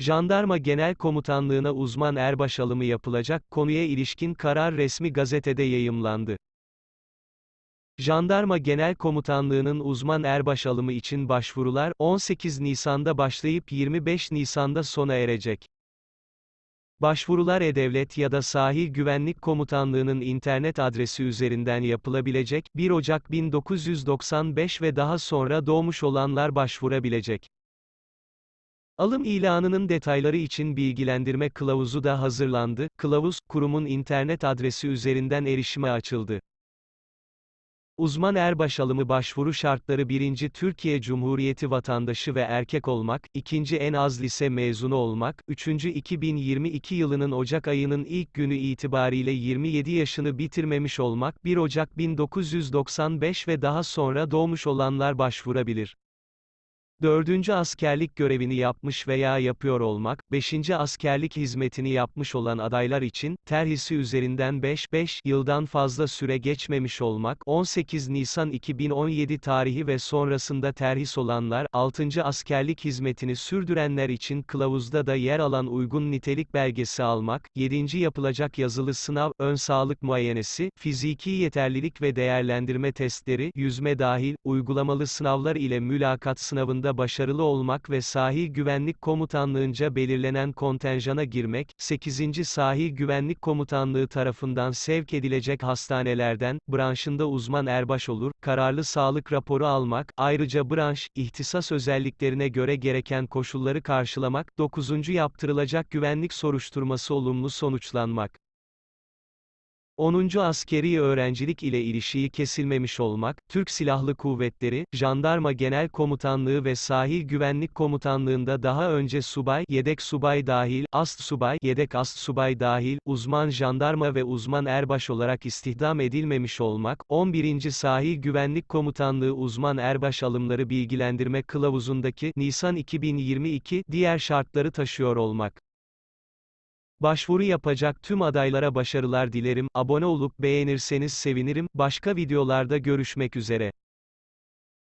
Jandarma Genel Komutanlığı'na uzman erbaş alımı yapılacak, konuya ilişkin karar resmi gazetede yayımlandı. Jandarma Genel Komutanlığı'nın uzman erbaş alımı için başvurular, 18 Nisan'da başlayıp 25 Nisan'da sona erecek. Başvurular E-Devlet ya da Sahil Güvenlik Komutanlığı'nın internet adresi üzerinden yapılabilecek, 1 Ocak 1995 ve daha sonra doğmuş olanlar başvurabilecek. Alım ilanının detayları için bilgilendirme kılavuzu da hazırlandı. Kılavuz, kurumun internet adresi üzerinden erişime açıldı. Uzman erbaş alımı başvuru şartları 1. Türkiye Cumhuriyeti vatandaşı ve erkek olmak, 2. en az lise mezunu olmak, 3. 2022 yılının Ocak ayının ilk günü itibariyle 27 yaşını bitirmemiş olmak, 1 Ocak 1995 ve daha sonra doğmuş olanlar başvurabilir. 4. askerlik görevini yapmış veya yapıyor olmak, 5. askerlik hizmetini yapmış olan adaylar için, terhisi üzerinden 5-5 yıldan fazla süre geçmemiş olmak, 18 Nisan 2017 tarihi ve sonrasında terhis olanlar, 6. askerlik hizmetini sürdürenler için kılavuzda da yer alan uygun nitelik belgesi almak, 7. yapılacak yazılı sınav, ön sağlık muayenesi, fiziki yeterlilik ve değerlendirme testleri, yüzme dahil, uygulamalı sınavlar ile mülakat sınavında başarılı olmak ve Sahil Güvenlik Komutanlığınca belirlenen kontenjana girmek, 8. Sahil Güvenlik Komutanlığı tarafından sevk edilecek hastanelerden, branşında uzman erbaş olur, kararlı sağlık raporu almak, ayrıca branş, ihtisas özelliklerine göre gereken koşulları karşılamak, 9. yaptırılacak güvenlik soruşturması olumlu sonuçlanmak. 10. Askeri öğrencilik ile ilişiği kesilmemiş olmak, Türk Silahlı Kuvvetleri, Jandarma Genel Komutanlığı ve Sahil Güvenlik Komutanlığında daha önce subay, yedek subay dahil, ast subay, yedek ast subay dahil, uzman jandarma ve uzman erbaş olarak istihdam edilmemiş olmak, 11. Sahil Güvenlik Komutanlığı uzman erbaş alımları bilgilendirme kılavuzundaki, Nisan 2022, diğer şartları taşıyor olmak. Başvuru yapacak tüm adaylara başarılar dilerim, abone olup beğenirseniz sevinirim, başka videolarda görüşmek üzere.